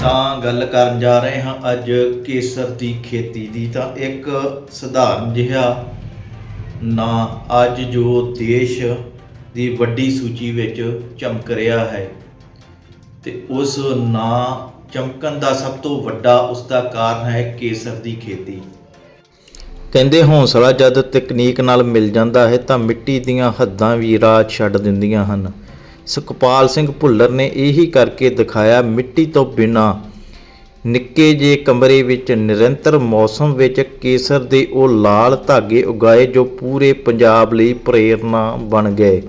ਤਾਂ ਗੱਲ ਕਰਨ ਜਾ ਰਹੇ ਹਾਂ ਅੱਜ ਕੇਸਰ ਦੀ ਖੇਤੀ ਦੀ। ਤਾਂ ਇੱਕ ਸਧਾਰਨ ਜਿਹਾ ਨਾਂ ਅੱਜ ਜੋ ਦੇਸ਼ ਦੀ ਵੱਡੀ ਸੂਚੀ ਵਿੱਚ ਚਮਕ ਰਿਹਾ ਹੈ ਤੇ ਉਸ ਨਾਂ ਚਮਕਣ ਦਾ ਸਭ ਤੋਂ ਵੱਡਾ ਉਸ ਦਾ ਕਾਰਨ ਹੈ ਕੇਸਰ ਦੀ ਖੇਤੀ। ਕਹਿੰਦੇ ਹੌਸਲਾ ਜਦ ਤਕਨੀਕ ਨਾਲ ਮਿਲ ਜਾਂਦਾ ਹੈ ਤਾਂ ਮਿੱਟੀ ਦੀਆਂ ਹੱਦਾਂ ਵੀ ਰਾਹ ਛੱਡ ਦਿੰਦੀਆਂ ਹਨ। ਸੁਖਪਾਲ ਸਿੰਘ ਭੁੱਲਰ ਨੇ ਇਹੀ ਕਰਕੇ ਦਿਖਾਇਆ ਮਿੱਟੀ ਤੋਂ ਬਿਨਾ। ਨਿੱਕੇ ਜੇ ਕਮਰੇ ਵਿੱਚ ਨਿਰੰਤਰ ਮੌਸਮ ਵਿੱਚ ਕੇਸਰ ਦੇ ਉਹ ਲਾਲ ਧਾਗੇ ਉਗਾਏ ਜੋ ਪੂਰੇ ਪੰਜਾਬ ਲਈ ਪ੍ਰੇਰਨਾ ਬਣ ਗਏ।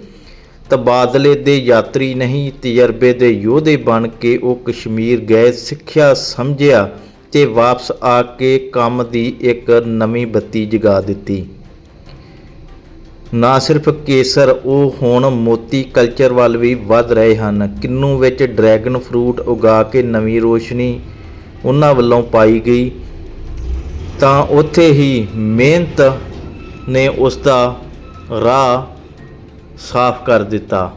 ਤਬਾਦਲੇ ਦੇ ਯਾਤਰੀ ਨਹੀਂ, ਤਜਰਬੇ ਦੇ ਯੋਧੇ ਬਣ ਕੇ ਉਹ ਕਸ਼ਮੀਰ ਗਏ, ਸਿੱਖਿਆ ਸਮਝਿਆ ਤੇ ਵਾਪਸ ਆ ਕੇ ਕੰਮ ਦੀ ਇੱਕ ਨਵੀਂ ਬੱਤੀ ਜਗਾ ਦਿੱਤੀ। ਨਾ ਸਿਰਫ ਕੇਸਰ, ਉਹ ਹੁਣ ਮੋਤੀ ਕਲਚਰ ਵੱਲ ਵੀ ਵੱਧ ਰਹੇ ਹਨ। ਕਿੰਨੂ ਵਿੱਚ ਡਰੈਗਨ ਫਰੂਟ ਉਗਾ ਕੇ ਨਵੀਂ ਰੋਸ਼ਨੀ ਉਹਨਾਂ ਵੱਲੋਂ ਪਾਈ ਗਈ। ਤਾਂ ਉੱਥੇ ਹੀ ਮਿਹਨਤ ਨੇ ਉਸ ਦਾ ਰਾਹ ਸਾਫ਼ ਕਰ ਦਿੱਤਾ।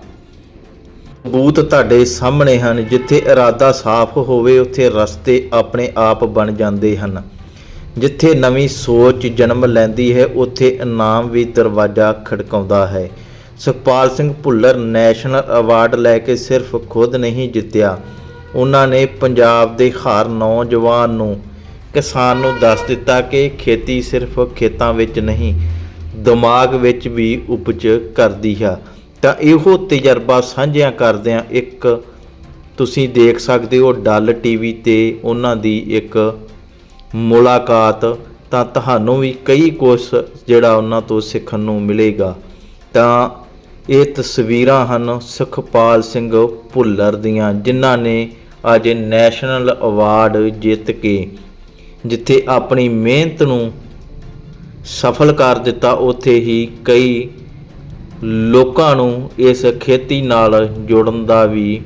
ਬੂਤ ਤੁਹਾਡੇ ਸਾਹਮਣੇ ਹਨ। ਜਿੱਥੇ ਇਰਾਦਾ ਸਾਫ਼ ਹੋਵੇ, ਉੱਥੇ ਰਸਤੇ ਆਪਣੇ ਆਪ ਬਣ ਜਾਂਦੇ ਹਨ। ਜਿੱਥੇ ਨਵੀਂ ਸੋਚ ਜਨਮ ਲੈਂਦੀ ਹੈ, ਉੱਥੇ ਇਨਾਮ ਵੀ ਦਰਵਾਜ਼ਾ ਖੜਕਾਉਂਦਾ ਹੈ। ਸੁਖਪਾਲ ਸਿੰਘ ਭੁੱਲਰ ਨੈਸ਼ਨਲ ਅਵਾਰਡ ਲੈ ਕੇ ਸਿਰਫ ਖੁਦ ਨਹੀਂ ਜਿੱਤਿਆ। ਉਹਨਾਂ ਨੇ ਪੰਜਾਬ ਦੇ ਹਰ ਨੌਜਵਾਨ ਨੂੰ, ਕਿਸਾਨ ਨੂੰ ਦੱਸ ਦਿੱਤਾ ਕਿ ਖੇਤੀ ਸਿਰਫ ਖੇਤਾਂ ਵਿੱਚ ਨਹੀਂ, ਦਿਮਾਗ ਵਿੱਚ ਵੀ ਉਪਜ ਕਰਦੀ ਹੈ ਤਾਂ ਇਹੋ ਤਜਰਬਾ ਸਾਂਝਿਆਂ ਕਰਦਿਆਂ ਇੱਕ ਤੁਸੀਂ ਦੇਖ ਸਕਦੇ ਹੋ, ਡੱਲ ਟੀਵੀ ਤੇ ਉਹਨਾਂ ਦੀ ਇੱਕ ਮੁਲਾਕਾਤ ਤਾਂ ਤੁਹਾਨੂੰ ਵੀ ਕਈ ਕੁਝ ਜਿਹੜਾ ਉਹਨਾਂ ਤੋਂ ਸਿੱਖਣ ਨੂੰ ਮਿਲੇਗਾ। ਤਾਂ ਇਹ ਤਸਵੀਰਾਂ ਹਨ ਸੁਖਪਾਲ ਸਿੰਘ ਭੁੱਲਰ ਦੀਆਂ, ਜਿਨ੍ਹਾਂ ਨੇ ਅੱਜ ਨੈਸ਼ਨਲ ਅਵਾਰਡ ਜਿੱਤ ਕੇ ਜਿੱਥੇ ਆਪਣੀ ਮਿਹਨਤ ਨੂੰ ਸਫਲ ਕਰ ਦਿੱਤਾ, ਉੱਥੇ ਹੀ ਕਈ ਲੋਕਾਂ ਨੂੰ ਇਸ ਖੇਤੀ ਨਾਲ ਜੁੜਨ ਦਾ ਵੀ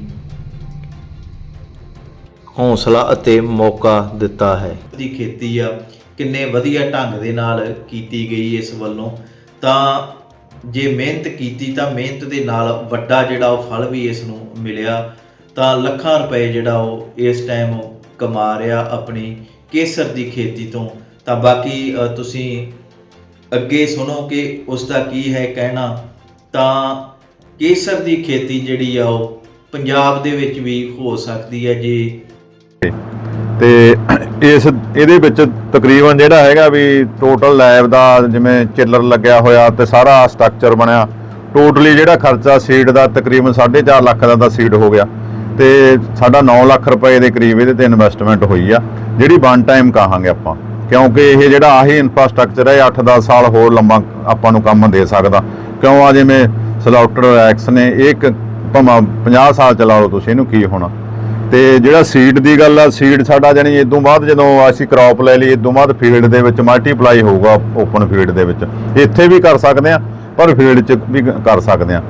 ਹੌਸਲਾ ਅਤੇ ਮੌਕਾ ਦਿੱਤਾ ਹੈ। ਦੀ ਖੇਤੀ ਆ, ਕਿੰਨੇ ਵਧੀਆ ਢੰਗ ਦੇ ਨਾਲ ਕੀਤੀ ਗਈ ਇਸ ਵੱਲੋਂ। ਤਾਂ ਜੇ ਮਿਹਨਤ ਕੀਤੀ ਤਾਂ ਮਿਹਨਤ ਦੇ ਨਾਲ ਵੱਡਾ ਜਿਹੜਾ ਉਹ ਫਲ ਵੀ ਇਸ ਨੂੰ ਮਿਲਿਆ। ਤਾਂ ਲੱਖਾਂ ਰੁਪਏ ਜਿਹੜਾ ਉਹ ਇਸ ਟਾਈਮ ਕਮਾ ਰਿਹਾ ਆਪਣੀ ਕੇਸਰ ਦੀ ਖੇਤੀ ਤੋਂ। ਤਾਂ ਬਾਕੀ ਤੁਸੀਂ ਅੱਗੇ ਸੁਣੋ ਕਿ ਉਸ ਦਾ ਕੀ ਹੈ ਕਹਿਣਾ। ਤਾਂ ਕੇਸਰ ਦੀ ਖੇਤੀ ਜਿਹੜੀ ਆ ਉਹ ਪੰਜਾਬ ਦੇ ਵਿੱਚ ਵੀ ਹੋ ਸਕਦੀ ਹੈ ਜੇ ਤੇ ਇਸ ਇਹਦੇ ਵਿੱਚ ਤਕਰੀਬਨ ਜਿਹੜਾ ਹੈਗਾ ਵੀ ਟੋਟਲ ਲੈਬ ਦਾ ਜਿਵੇਂ ਚਿੱਲਰ ਲੱਗਿਆ ਹੋਇਆ ਤੇ ਸਾਰਾ ਸਟਰਕਚਰ ਬਣਿਆ ਟੋਟਲੀ ਜਿਹੜਾ ਖਰਚਾ ਸੀਡ ਦਾ ਤਕਰੀਬਨ 4.5 ਲੱਖ ਦਾ ਤਾਂ ਸੀਡ ਹੋ ਗਿਆ ਤੇ ਸਾਡਾ 9 ਲੱਖ ਰੁਪਏ ਦੇ ਕਰੀਬ ਇਹਦੇ ਤੇ ਇਨਵੈਸਟਮੈਂਟ ਹੋਈ ਆ, ਜਿਹੜੀ ਵਨ ਟਾਈਮ ਕਹਾਂਗੇ ਆਪਾਂ, ਕਿਉਂਕਿ ਇਹ ਜਿਹੜਾ ਆਹੀ ਇਨਫਰਾਸਟ੍ਰਕਚਰ ਹੈ 8-10 ਸਾਲ ਹੋਰ ਲੰਮਾ ਆਪਾਂ ਨੂੰ ਕੰਮ ਦੇ ਸਕਦਾ। ਕਿਉਂ ਆ ਜਿਵੇਂ ਸਲਾਉਟਰ ਐਕਸ ਨੇ, ਇਹ ਇੱਕ ਭਾਵੇਂ 50 ਸਾਲ ਚਲਾ ਲਓ ਤੁਸੀਂ, ਇਹਨੂੰ ਕੀ ਹੋਣਾ? ਤੇ ਜਿਹੜਾ ਸੀਡ ਦੀ ਗੱਲ ਆ ਸੀਡ ਸਾਡਾ ਜਾਨੀ ਇਸ ਤੋਂ ਬਾਅਦ ਜਦੋਂ ਅਸੀਂ ਕ੍ਰੌਪ ਲੈ ਲਈ ਇਸ ਤੋਂ ਬਾਅਦ ਫੀਲਡ ਦੇ ਵਿੱਚ ਮਲਟੀਪਲਾਈ ਹੋਊਗਾ ਓਪਨ ਫੀਲਡ ਦੇ ਵਿੱਚ। ਇੱਥੇ ਵੀ ਕਰ ਸਕਦੇ ਆ, ਪਰ ਫੀਲਡ 'ਚ ਵੀ ਕਰ ਸਕਦੇ ਆ।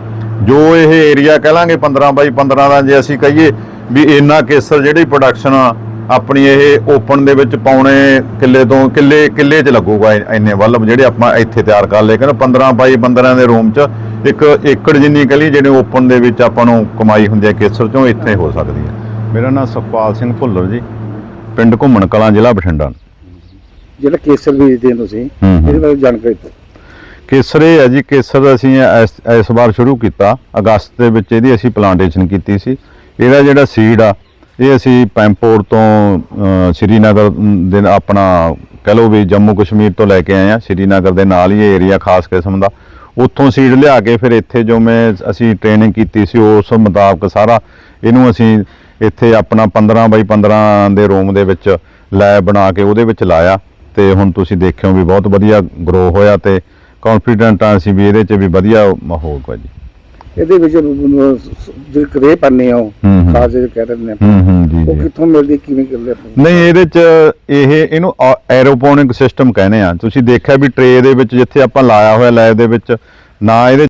ਜੋ ਇਹ ਏਰੀਆ ਕਹਿ ਲਾਂਗੇ 15 ਬਾਈ 15 ਦਾ, ਜੇ ਅਸੀਂ ਕਹੀਏ ਵੀ ਇੰਨਾ ਕੇਸਰ ਜਿਹੜੀ ਪ੍ਰੋਡਕਸ਼ਨ ਆ, ਆਪਣੀ ਇਹ ਓਪਨ ਦੇ ਵਿੱਚ ਪਾਉਣੇ ਕਿੱਲੇ ਤੋਂ ਕਿੱਲੇ ਕਿੱਲੇ 'ਚ ਲੱਗੂਗਾ ਇੰਨੇ ਵੱਲ ਜਿਹੜੇ ਆਪਾਂ ਇੱਥੇ ਤਿਆਰ ਕਰ ਲਏ। ਕਹਿੰਦੇ 15 ਬਾਈ 15 ਦੇ ਰੂਮ 'ਚ ਇੱਕ ਏਕੜ ਜਿੰਨੀ ਕਲੀ ਜਿਹੜੇ ਓਪਨ ਦੇ ਵਿੱਚ ਆਪਾਂ ਨੂੰ ਕਮਾਈ ਹੁੰਦੀ ਹੈ ਕੇਸਰ 'ਚੋਂ, ਇੱਥੇ ਹੋ ਸਕਦੀ ਹੈ ਮੇਰਾ ਨਾਮ ਸੁਖਪਾਲ ਸਿੰਘ ਭੁੱਲਰ ਜੀ ਪਿੰਡ ਘੁੰਮਣ ਕਲਾਂ ਜ਼ਿਲ੍ਹਾ ਬਠਿੰਡਾ। ਜਿਹੜਾ ਕੇਸਰ ਬੀਜਦੇ ਹੋ ਤੁਸੀਂ। ਇਹਦੇ ਬਾਰੇ ਜਾਣਕਾਰੀ ਦਿਓ। ਕੇਸਰ ਇਹ ਹੈ ਜੀ ਕੇਸਰ ਅਸੀਂ ਇਸ ਇਸ ਵਾਰ ਸ਼ੁਰੂ ਕੀਤਾ ਅਗਸਤ ਦੇ ਵਿੱਚ ਇਹਦੀ ਅਸੀਂ ਪਲਾਂਟੇਸ਼ਨ ਕੀਤੀ ਸੀ। ਇਹਦਾ ਜਿਹੜਾ ਸੀਡ ਆ ਇਹ ਅਸੀਂ ਪੈਂਪੋਰ ਤੋਂ ਸ਼੍ਰੀਨਗਰ ਦੇ ਆਪਣਾ ਕਹ ਲਓ ਵੀ ਜੰਮੂ ਕਸ਼ਮੀਰ ਤੋਂ ਲੈ ਕੇ ਆਏ ਆ ਸ਼੍ਰੀਨਗਰ ਦੇ ਨਾਲ ਹੀ ਇਹ ਏਰੀਆ ਖਾਸ ਕਿਸਮ ਦਾ। ਉੱਥੋਂ ਸੀਡ ਲਿਆ ਕੇ ਫਿਰ ਇੱਥੇ ਜੋ ਮੈਂ ਅਸੀਂ ਟ੍ਰੇਨਿੰਗ ਕੀਤੀ ਸੀ ਉਸ ਮੁਤਾਬਕ ਸਾਰਾ ਇਹਨੂੰ ਅਸੀਂ ਇੱਥੇ ਆਪਣਾ 15 ਬਾਈ 15 ਦੇ ਰੂਮ ਦੇ ਵਿੱਚ ਲੈਬ ਬਣਾ ਕੇ ਉਹਦੇ ਵਿੱਚ ਲਾਇਆ ਤੇ ਹੁਣ ਤੁਸੀਂ ਦੇਖਿਓ ਵੀ ਬਹੁਤ ਵਧੀਆ ਗਰੋ ਹੋਇਆ ਤੇ ਕੌਨਫੀਡੈਂਟ ਆ ਅਸੀਂ ਵੀ ਇਹਦੇ 'ਚ ਵੀ ਵਧੀਆ ਹੋਊਗਾ ਜੀ। ਇਹਦੇ ਵਿੱਚ ਜਿਹੜੇ ਕਰੇ ਪੰਨੇ ਆ। ਖਾਸ ਜਿਹੜੇ ਕਹਿ ਰਹੇ ਨੇ ਉਹ ਕਿੱਥੋਂ ਮਿਲਦੀ ਕਿਵੇਂ ਕਰਦੇ ਆਪਾਂ? ਨਹੀਂ ਇਹਦੇ 'ਚ ਇਹ ਇਹਨੂੰ ਐਰੋਪੋਨਿਕ ਸਿਸਟਮ ਕਹਿੰਦੇ ਆ ਤੁਸੀਂ ਦੇਖਿਆ ਵੀ ਟਰੇ ਦੇ ਵਿੱਚ ਜਿੱਥੇ ਆਪਾਂ ਲਾਇਆ ਹੋਇਆ ਲੈਬ ਦੇ ਵਿੱਚ ਨਾ ਇਹਦੇ